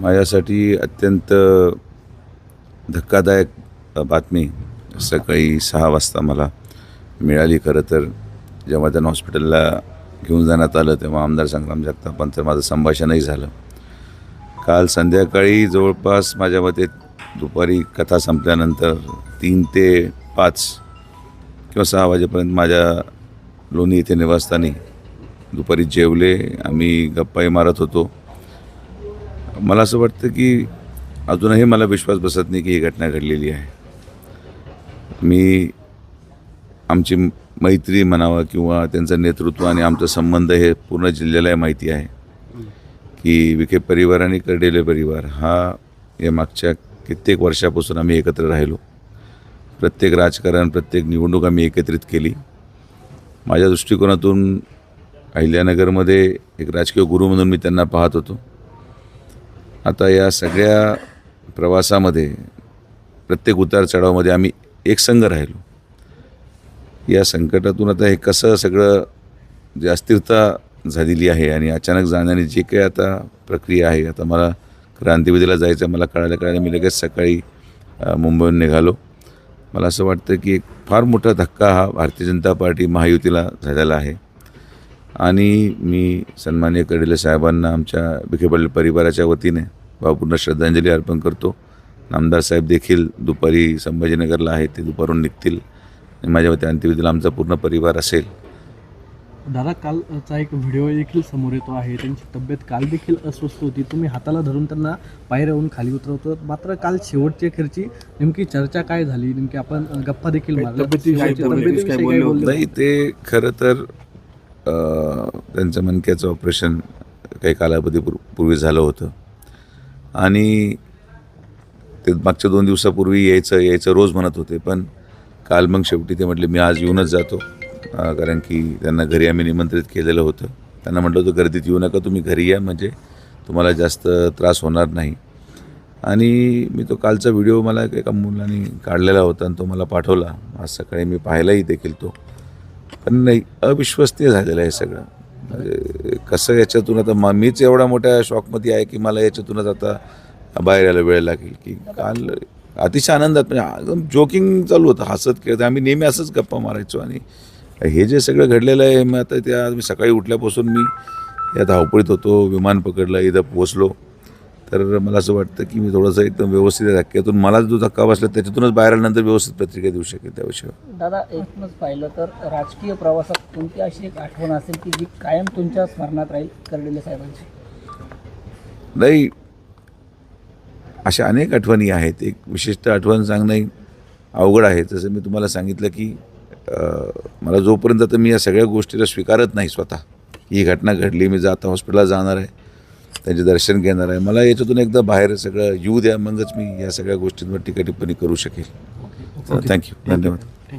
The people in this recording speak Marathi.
माझ्यासाठी अत्यंत धक्कादायक बातमी सकाळी सहा वाजता मला मिळाली. खरं तर जेव्हा त्यांना हॉस्पिटलला घेऊन जाण्यात आलं तेव्हा आमदार संग्राम जगतापांचं माझं संभाषणही झालं. काल संध्याकाळी जवळपास माझ्या मते दुपारी कथा संपल्यानंतर तीन ते पाच किंवा सहा वाजेपर्यंत माझ्या लोणी येथे निवासस्थानी दुपारी जेवले. आम्ही गप्पाही मारत होतो. मला असं वाटतं की अजूनही मला विश्वास बसत नाही की ही घटना घडलेली आहे. मी आमची मैत्री म्हणावं किंवा त्यांचं नेतृत्व आणि आमचा संबंध हे पूर्ण जिल्ह्याला माहिती आहे की विखे परिवार आणि कर्डेले परिवार हा या मागच्या कित्येक वर्षापासून आम्ही एकत्र राहिलो. प्रत्येक राजकारण प्रत्येक निवडणूक आम्ही एकत्रित केली. माझ्या दृष्टिकोनातून अहिल्यानगरमध्ये एक राजकीय गुरु म्हणून मी त्यांना पाहत होतो. आता या सगळ्या प्रवासामध्ये प्रत्येक उतार चढावामध्ये आम्ही एकसंघ राहिलो. या संकटातून आता हे कसं सगळं जे अस्थिरता झालेली आहे आणि अचानक जाण्याने जे काही आता प्रक्रिया आहे आता मला क्रांतिविधीला जायचं मला कळायला कळायला मी लगेच सकाळी मुंबईहून निघालो. मला असं वाटतं की एक फार मोठा धक्का हा भारतीय जनता पार्टी महायुतीला झालेला आहे. आणि मी सन्मान्य कडेले साहेबांना आमच्या विखे पाटील परिवाराच्या वतीने भावपूर्ण श्रद्धांजली अर्पण करतो. नामदार साहेब देखील दुपारी संभाजीनगरला आहेत ते दुपारून निघतील. आणि माझ्या वती अंत्यविधीला आमचा पूर्ण परिवार असेल. दादा कालचा एक व्हिडिओ देखील समोर येतो आहे. त्यांची तब्येत काल देखील अस्वस्थ होती. तुम्ही हाताला धरून त्यांना पायऱ्यावरून खाली उतरवतो. मात्र काल शेवटच्या अखेरची नेमकी चर्चा काय झाली? नेमकी आपण गप्पा देखील? नाही ते खरं तर त्यांचं मणक्याचं ऑपरेशन काही कालावधी पूर्वी झालं होतं. आणि ते मागच्या दोन दिवसापूर्वी यायचं यायचं रोज म्हणत होते पण काल मग शेवटी ते म्हटले मी आज येऊनच जातो. कारण की त्यांना घरी आम्ही निमंत्रित केलेलं होतं. त्यांना म्हटलं होतं गर्दीत येऊ नका तुम्ही घरी या म्हणजे तुम्हाला जास्त त्रास होणार नाही. आणि मी तो कालचा व्हिडिओ मला एका मुलाने काढलेला होता आणि तो मला पाठवला. आज सकाळी मी पाहिलाही देखील तो. पण नाही अविश्वसनीय झालेलं आहे सगळं. म्हणजे कसं याच्यातून आता मा- मीच एवढा मोठ्या शॉकमध्ये आहे की मला याच्यातूनच आता बाहेर यायला वेळ लागेल की काल अतिशय आनंदात म्हणजे एकदम जोकिंग चालू होतं हसत खेळत. आम्ही नेहमी असंच गप्पा मारायचो आणि हे जे सगळं घडलेलं आहे मग आता त्या मी सकाळी उठल्यापासून मी या धावपळीत होतो विमान पकडलं इथं पोचलो तर मला असं वाटतं की मी थोडंसं एकदम व्यवस्थित धक्क्यातून मला जो धक्का बसला त्याच्यातूनच बाहेर आल्यानंतर व्यवस्थित प्रतिक्रिया देऊ शकेल त्या विषयावर दादा एकूणच पाहिलं तर राजकीय प्रवासात कोणती अशी एक आठवण असेल की जी कायम तुमच्या स्मरणात राहील करलेल्या साहेबांची? नाही अशा अनेक आठवणी आहेत. एक विशिष्ट आठवण सांगणं अवघड आहे. जसं मी तुम्हाला सांगितलं की मला जोपर्यंत आता मी या सगळ्या गोष्टीला स्वीकारत नाही स्वतः ही घटना घडली मी जाता हॉस्पिटलला जाणार आहे. त्यांचे दर्शन घेणार आहे. मला याच्यातून एकदा बाहेर सगळं येऊ द्या मगच मी या सगळ्या गोष्टींवर टीका टिप्पणी करू शकेल. थँक्यू धन्यवाद.